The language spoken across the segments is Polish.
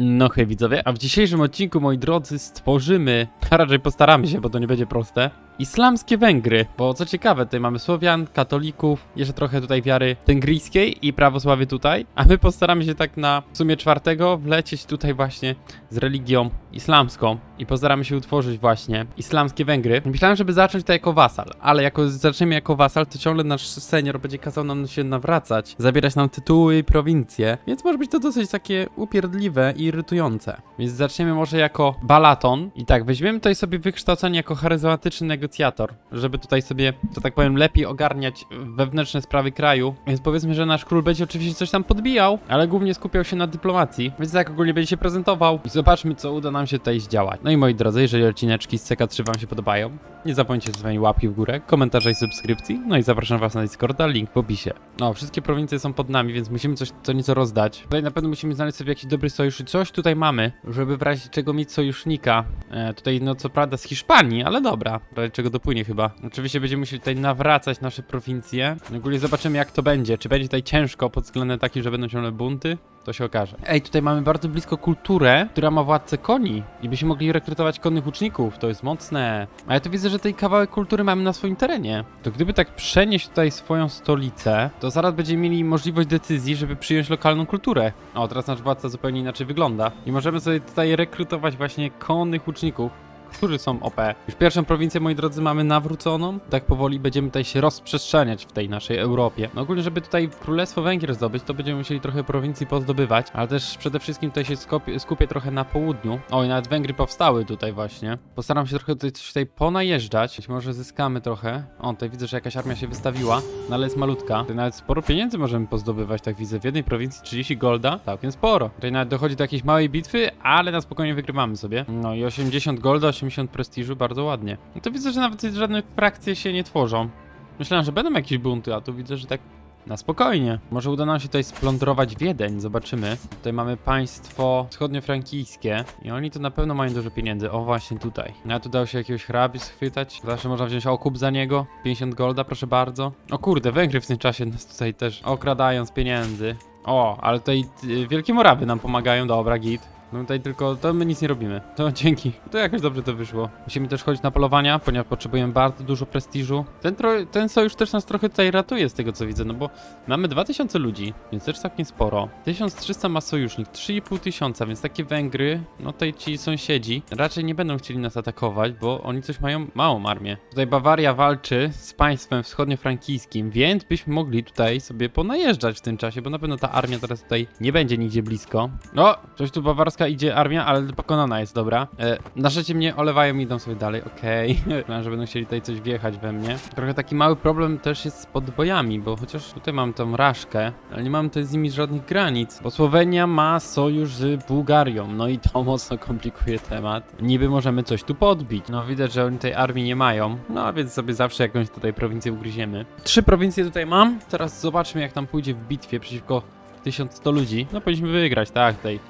No hej widzowie, a w dzisiejszym odcinku, moi drodzy, stworzymy, a raczej postaramy się, bo to nie będzie proste, islamskie Węgry. Bo co ciekawe, tutaj mamy Słowian, katolików, jeszcze trochę tutaj wiary węgryjskiej i prawosławie tutaj, a my postaramy się tak na w sumie czwartego wlecieć tutaj właśnie z religią islamską i postaramy się utworzyć właśnie islamskie Węgry. Myślałem, żeby zacząć to jako wasal, ale jako zaczniemy jako wasal, to ciągle nasz senior będzie kazał nam się nawracać, zabierać nam tytuły i prowincje, więc może być to dosyć takie upierdliwe i irytujące. Więc zaczniemy może jako Balaton i tak, weźmiemy tutaj sobie wykształcenie jako charyzmatyczny negocjator, żeby tutaj sobie, że tak powiem, lepiej ogarniać wewnętrzne sprawy kraju, więc powiedzmy, że nasz król będzie oczywiście coś tam podbijał, ale głównie skupiał się na dyplomacji, więc tak ogólnie będzie się prezentował i zobaczmy, co uda nam się tutaj zdziałać. No i moi drodzy, jeżeli odcineczki z CK3 wam się podobają, nie zapomnijcie zostawić łapki w górę, komentarza i subskrypcji, no i zapraszam was na Discorda, link w opisie. No, wszystkie prowincje są pod nami, więc musimy coś co nieco rozdać. Tutaj na pewno musimy znaleźć sobie jakiś dobry sojusz i coś tutaj mamy, żeby w razie czego mieć sojusznika. E, tutaj no co prawda z Hiszpanii, ale dobra, czego dopłynie chyba. Oczywiście będziemy musieli tutaj nawracać nasze prowincje. Ogólnie zobaczymy jak to będzie, czy będzie tutaj ciężko pod względem takim, że będą ciągle bunty. To się okaże. Ej, tutaj mamy bardzo blisko kulturę, która ma władcę koni i byśmy mogli rekrutować konnych łuczników. To jest mocne. A ja tu widzę, że tej kawałek kultury mamy na swoim terenie. To gdyby tak przenieść tutaj swoją stolicę, to zaraz będziemy mieli możliwość decyzji, żeby przyjąć lokalną kulturę. O, teraz nasz władca zupełnie inaczej wygląda. I możemy sobie tutaj rekrutować właśnie konnych łuczników którzy są OP. Już pierwszą prowincję, moi drodzy, mamy nawróconą. Tak powoli będziemy tutaj się rozprzestrzeniać w tej naszej Europie. No ogólnie, żeby tutaj Królestwo Węgier zdobyć, to będziemy musieli trochę prowincji pozdobywać, ale też przede wszystkim tutaj się skupię, skupię trochę na południu. O, i nawet Węgry powstały tutaj właśnie. Postaram się trochę tutaj coś tutaj ponajeżdżać. Być może zyskamy trochę. O, tutaj widzę, że jakaś armia się wystawiła, no ale jest malutka. Tutaj nawet sporo pieniędzy możemy pozdobywać, tak widzę. W jednej prowincji 30 golda, całkiem sporo. Tutaj nawet dochodzi do jakiejś małej bitwy, ale na spokojnie wygrywamy sobie. No i 80 golda, 80 prestiżu, bardzo ładnie. No to widzę, że nawet żadne frakcje się nie tworzą. Myślałem, że będą jakieś bunty, a tu widzę, że tak na spokojnie. Może uda nam się tutaj splądrować Wiedeń, zobaczymy. Tutaj mamy państwo wschodniofrankijskie i oni tu na pewno mają dużo pieniędzy. O, właśnie tutaj. Ja tu dał się jakiegoś hrabi schwytać. Zawsze można wziąć okup za niego. 50 golda, proszę bardzo. O kurde, Węgry w tym czasie nas tutaj też okradają z pieniędzy. O, ale tutaj y, Wielkie Morawy nam pomagają, dobra, git. No tutaj tylko, to my nic nie robimy. To dzięki. To jakoś dobrze to wyszło. Musimy też chodzić na polowania, ponieważ potrzebujemy bardzo dużo prestiżu. Ten, ten sojusz też nas trochę tutaj ratuje z tego co widzę, no bo mamy 2000 ludzi, więc też całkiem sporo. 1300 ma sojusznik, 3,5 tysiąca, więc takie Węgry, no tutaj ci sąsiedzi raczej nie będą chcieli nas atakować, bo oni coś mają małą armię. Tutaj Bawaria walczy z państwem wschodniofrankijskim, więc byśmy mogli tutaj sobie ponajeżdżać w tym czasie, bo na pewno ta armia teraz tutaj nie będzie nigdzie blisko. O, coś tu bawarska idzie armia, ale pokonana jest, dobra. E, na szczęście mnie olewają i idą sobie dalej, okej. Myślałem, że będą chcieli tutaj coś wjechać we mnie. Trochę taki mały problem też jest z podbojami, bo chociaż tutaj mam tą raszkę, ale nie mam tutaj z nimi żadnych granic, bo Słowenia ma sojusz z Bułgarią, no i to mocno komplikuje temat. Niby możemy coś tu podbić. No widać, że oni tej armii nie mają, no więc sobie zawsze jakąś tutaj prowincję ugryziemy. Trzy prowincje tutaj mam, teraz zobaczmy jak tam pójdzie w bitwie przeciwko 1100 ludzi. No powinniśmy wygrać, tak, tutaj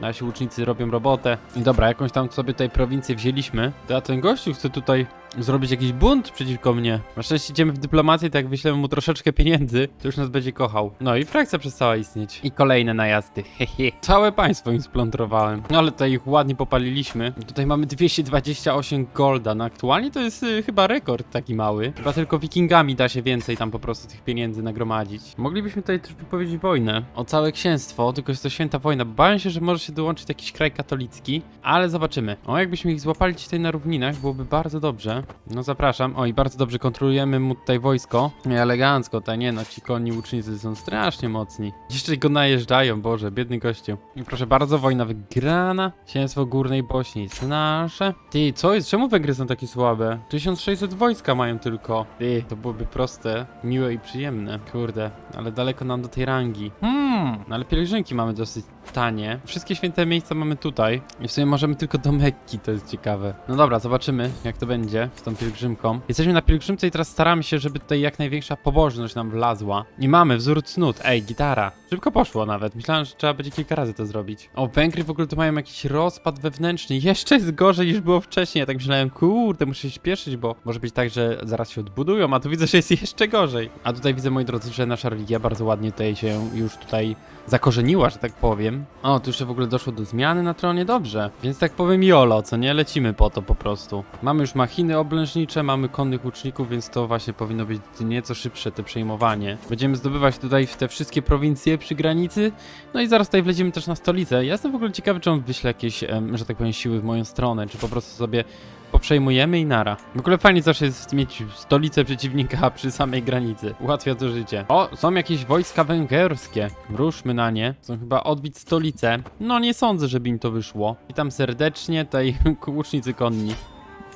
Nasi łucznicy robią robotę. I dobra, jakąś tam sobie tutaj prowincję wzięliśmy. To a ten gościu chce tutaj zrobić jakiś bunt przeciwko mnie. Na szczęście idziemy w dyplomację, tak jak wyślemy mu troszeczkę pieniędzy, to już nas będzie kochał. No i frakcja przestała istnieć. I kolejne najazdy. Hehe. Całe państwo im splądrowałem. No ale tutaj ich ładnie popaliliśmy. Tutaj mamy 228 golda. No aktualnie to jest y, chyba rekord taki mały. Chyba tylko wikingami da się więcej tam po prostu tych pieniędzy nagromadzić. Moglibyśmy tutaj też wypowiedzieć wojnę o całe księstwo, tylko jest to święta wojna. Bałem się, że może się dołączyć jakiś kraj katolicki, ale zobaczymy. O, jakbyśmy ich złapali tutaj na równinach, byłoby bardzo dobrze. No zapraszam. O, i bardzo dobrze kontrolujemy mu tutaj wojsko. Elegancko, ta nie no, ci konni łucznicy są strasznie mocni. Jeszcze go najeżdżają, Boże, biedny gościu. I proszę bardzo, wojna wygrana. Księstwo Górnej Bośni jest nasze. Ty, co jest? Czemu Węgry są takie słabe? 1600 wojska mają tylko. Ty, to byłoby proste, miłe i przyjemne. Kurde, ale daleko nam do tej rangi. Hmm, no ale pielgrzymki mamy dosyć tanie. Wszystkie święte miejsca mamy tutaj. I w sumie możemy tylko do Mekki, to jest ciekawe. No dobra, zobaczymy jak to będzie z tą pielgrzymką. Jesteśmy na pielgrzymce i teraz staramy się, żeby tutaj jak największa pobożność nam wlazła. I mamy wzór cnót. Ej, gitara. Szybko poszło nawet. Myślałem, że trzeba będzie kilka razy to zrobić. O, Węgry w ogóle to mają jakiś rozpad wewnętrzny. Jeszcze jest gorzej niż było wcześniej. Ja tak myślałem, kurde, muszę się śpieszyć, bo może być tak, że zaraz się odbudują, a tu widzę, że jest jeszcze gorzej. A tutaj widzę, moi drodzy, że nasza religia bardzo ładnie tutaj się już tutaj zakorzeniła, że tak powiem. Tym. O, tu jeszcze w ogóle doszło do zmiany na tronie, dobrze. Więc tak powiem jolo, co nie? Lecimy po to po prostu. Mamy już machiny oblężnicze, mamy konnych łuczników, więc to właśnie powinno być nieco szybsze te przejmowanie. Będziemy zdobywać tutaj te wszystkie prowincje przy granicy, no i zaraz tutaj wleziemy też na stolicę. Ja jestem w ogóle ciekawy, czy on wyśle jakieś, że tak powiem, siły w moją stronę, czy po prostu sobie poprzejmujemy i nara. W ogóle fajnie zawsze jest mieć stolicę przeciwnika przy samej granicy. Ułatwia to życie. O, są jakieś wojska węgierskie. Ruszmy na nie. Chcą chyba odbić stolicę. No nie sądzę, żeby im to wyszło. Witam serdecznie, tutaj łucznicy konni.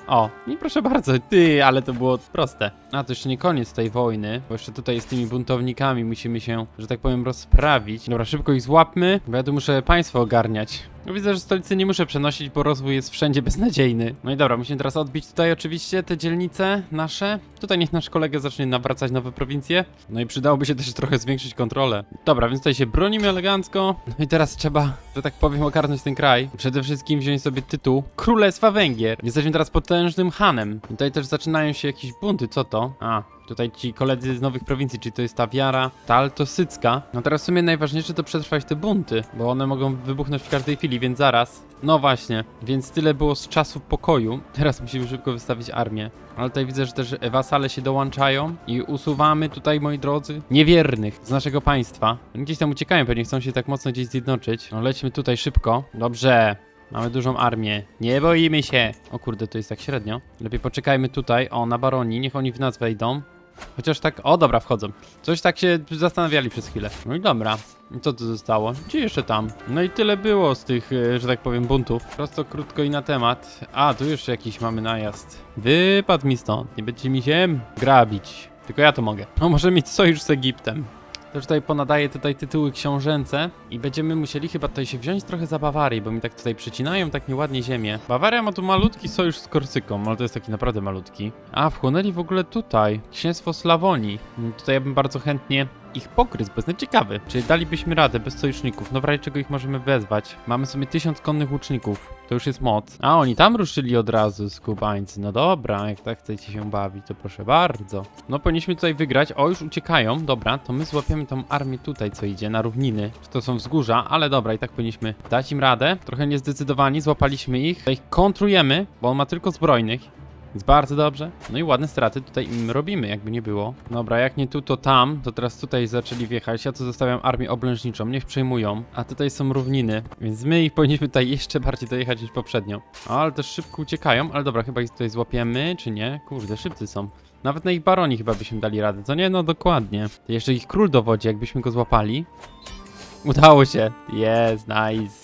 O, i proszę bardzo, ty, ale to było proste. A, to jeszcze nie koniec tej wojny, bo jeszcze tutaj z tymi buntownikami musimy się, że tak powiem, rozprawić. Dobra, szybko ich złapmy, bo ja tu muszę państwo ogarniać. No widzę, że stolicy nie muszę przenosić, bo rozwój jest wszędzie beznadziejny. No i dobra, musimy teraz odbić tutaj oczywiście te dzielnice nasze. Tutaj niech nasz kolega zacznie nawracać nowe prowincje. No i przydałoby się też trochę zwiększyć kontrolę. Dobra, więc tutaj się bronimy elegancko. No i teraz trzeba, że tak powiem, ogarnąć ten kraj. Przede wszystkim wziąć sobie tytuł Królestwa Węgier. Jesteśmy teraz potężnym hanem. I Tutaj też zaczynają się jakieś bunty, co to? A, Tutaj ci koledzy z nowych prowincji, czyli to jest ta wiara taltosycka. No teraz w sumie najważniejsze to przetrwać te bunty, bo one mogą wybuchnąć w każdej chwili, więc zaraz. No właśnie, więc tyle było z czasu pokoju. Teraz musimy szybko wystawić armię. Ale tutaj widzę, że też wasale się dołączają i usuwamy tutaj, moi drodzy, niewiernych z naszego państwa. Gdzieś tam uciekają, pewnie chcą się tak mocno gdzieś zjednoczyć. No lećmy tutaj szybko. Dobrze, Mamy dużą armię. Nie boimy się. O kurde, to jest tak średnio. Lepiej poczekajmy tutaj. O, na baroni. Niech oni w nas wejdą. Chociaż tak. O, dobra, wchodzą. Coś tak się zastanawiali przez chwilę. No i dobra. I co tu zostało? Gdzie jeszcze tam? No i tyle było z tych, e, że tak powiem, buntów. Prosto, krótko i na temat. A, tu jeszcze jakiś mamy najazd. Wypadł mi stąd. Nie będzie mi się grabić. Tylko ja to mogę. No, może mieć sojusz z Egiptem. Też tutaj ponadaję tutaj tytuły książęce i będziemy musieli chyba tutaj się wziąć trochę za Bawarię, bo mi tak tutaj przecinają tak nieładnie ziemię. Bawaria ma tu malutki sojusz z Korsyką, ale to jest taki naprawdę malutki. A, wchłonęli w ogóle tutaj, księstwo Slawonii. Mm, Tutaj ja bym bardzo chętnie ich pokryć, bo jest ciekawy. Czy dalibyśmy radę bez sojuszników? No w razie czego ich możemy wezwać? Mamy sobie tysiąc konnych łuczników. To już jest moc. A oni tam ruszyli od razu, skubańcy. No dobra, jak tak chcecie się bawić, to proszę bardzo. No powinniśmy tutaj wygrać. O, już uciekają. Dobra, to my złapiemy tą armię tutaj, co idzie, na równiny. To są wzgórza, ale dobra, i tak powinniśmy dać im radę. Trochę niezdecydowani, złapaliśmy ich. Tutaj kontrujemy, bo on ma tylko zbrojnych. Jest bardzo dobrze. No i ładne straty tutaj im robimy, jakby nie było. Dobra, jak nie tu, to tam. To teraz tutaj zaczęli wjechać. Ja tu zostawiam armię oblężniczą, niech przejmują. A tutaj są równiny, więc my ich powinniśmy tutaj jeszcze bardziej dojechać niż poprzednio. Ale też szybko uciekają, ale dobra, chyba ich tutaj złapiemy, czy nie? Kurde, szybcy są. Nawet na ich baroni chyba byśmy dali radę, co nie? No dokładnie. To jeszcze ich król dowodzi, jakbyśmy go złapali. Udało się. Jest, nice.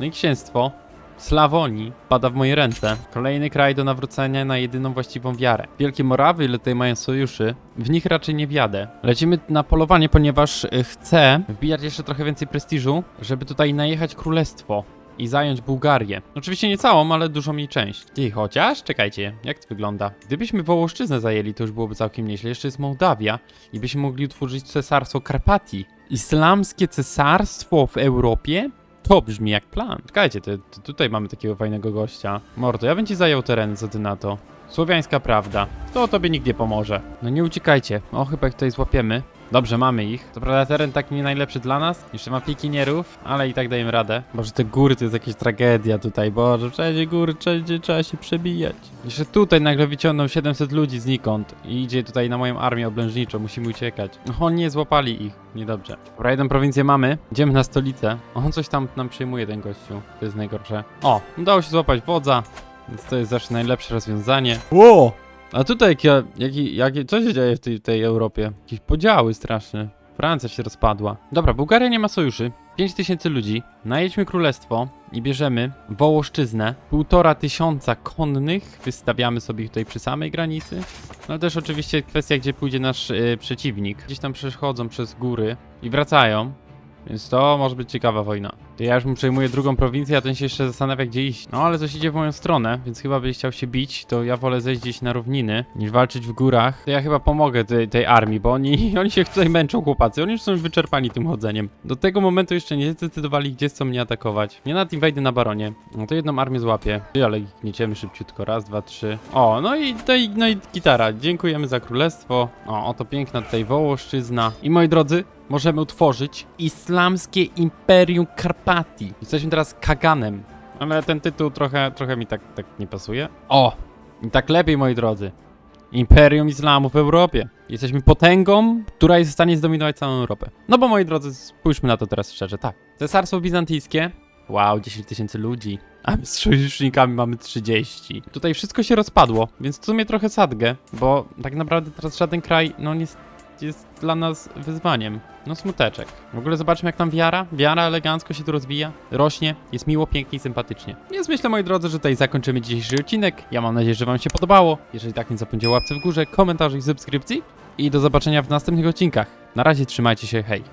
No i księstwo. Slawonii pada w moje ręce. Kolejny kraj do nawrócenia na jedyną właściwą wiarę. Wielkie Morawy, ile tutaj mają sojuszy, w nich raczej nie wjadę. Lecimy na polowanie, ponieważ y, chcę wbijać jeszcze trochę więcej prestiżu, żeby tutaj najechać królestwo i zająć Bułgarię. Oczywiście nie całą, ale dużą jej część. Ty, chociaż? Czekajcie, jak to wygląda? Gdybyśmy Wołoszczyznę zajęli, to już byłoby całkiem nieźle. Jeszcze jest Mołdawia i byśmy mogli utworzyć cesarstwo Karpatii. Islamskie cesarstwo w Europie? To brzmi jak plan. Czekajcie, tutaj mamy takiego fajnego gościa. Mordo, ja bym ci zajął tereny, co ty na to? Słowiańska prawda. To tobie nikt nie pomoże. No nie uciekajcie. O, chyba ich tutaj złapiemy. Dobrze, mamy ich. To prawda teren tak nie najlepszy dla nas. Jeszcze ma pikinierów, ale i tak dajemy radę. Boże, te góry to jest jakaś tragedia tutaj. Boże, wszędzie góry, wszędzie trzeba się przebijać. Jeszcze tutaj nagle wyciągnął 700 ludzi znikąd i idzie tutaj na moją armię oblężniczą. Musimy uciekać. No, nie złapali ich. Niedobrze. Dobra, jedną prowincję mamy. Idziemy na stolicę. On coś tam nam przyjmuje, ten gościu. To jest najgorsze. O, udało się złapać wodza. Więc to jest zawsze najlepsze rozwiązanie. Ło! A tutaj jakie, jakie, jakie, co się dzieje w tej, tej Europie? Jakieś podziały straszne. Francja się rozpadła. Dobra, Bułgaria nie ma sojuszy. 5000 ludzi. Najedźmy królestwo i bierzemy Wołoszczyznę. Półtora tysiąca konnych. Wystawiamy sobie tutaj przy samej granicy. No też oczywiście kwestia, gdzie pójdzie nasz y, przeciwnik. Gdzieś tam przechodzą przez góry i wracają. Więc to może być ciekawa wojna. Ja już mu przejmuję drugą prowincję, a ten się jeszcze zastanawia, gdzie iść. No ale coś idzie w moją stronę, więc chyba by chciał się bić, to ja wolę zejść gdzieś na równiny, niż walczyć w górach. To ja chyba pomogę tej, tej armii, bo oni, oni się tutaj męczą, chłopacy. Oni już są wyczerpani tym chodzeniem. Do tego momentu jeszcze nie zdecydowali, gdzie chcą mnie atakować. Nie na tym wejdę na baronie. No to jedną armię złapię. Ty, ale gnieciemy szybciutko. Raz, dwa, trzy. O, no i tutaj, no i gitara. Dziękujemy za królestwo. O, oto piękna tutaj Wołoszczyzna. I moi drodzy, możemy utworzyć Islamskie Imperium Karpatii. Jesteśmy teraz Kaganem, ale ten tytuł trochę, trochę mi tak, tak nie pasuje. O! I tak lepiej, moi drodzy. Imperium Islamu w Europie. Jesteśmy potęgą, która jest w stanie zdominować całą Europę. No bo moi drodzy, spójrzmy na to teraz szczerze, tak. Cesarstwo Bizantyjskie. Wow, 10 tysięcy ludzi. A my z sojusznikami mamy 30. Tutaj wszystko się rozpadło, więc w sumie trochę sadgę, bo tak naprawdę teraz żaden kraj, no nie jest, dla nas wyzwaniem. No smuteczek. W ogóle zobaczmy jak tam wiara. Wiara elegancko się tu rozwija, rośnie, jest miło, pięknie i sympatycznie. Więc myślę moi drodzy, że tutaj zakończymy dzisiejszy odcinek. Ja mam nadzieję, że wam się podobało. Jeżeli tak, nie zapomnijcie łapce w górze, komentarzu i subskrypcji. I do zobaczenia w następnych odcinkach. Na razie trzymajcie się, hej.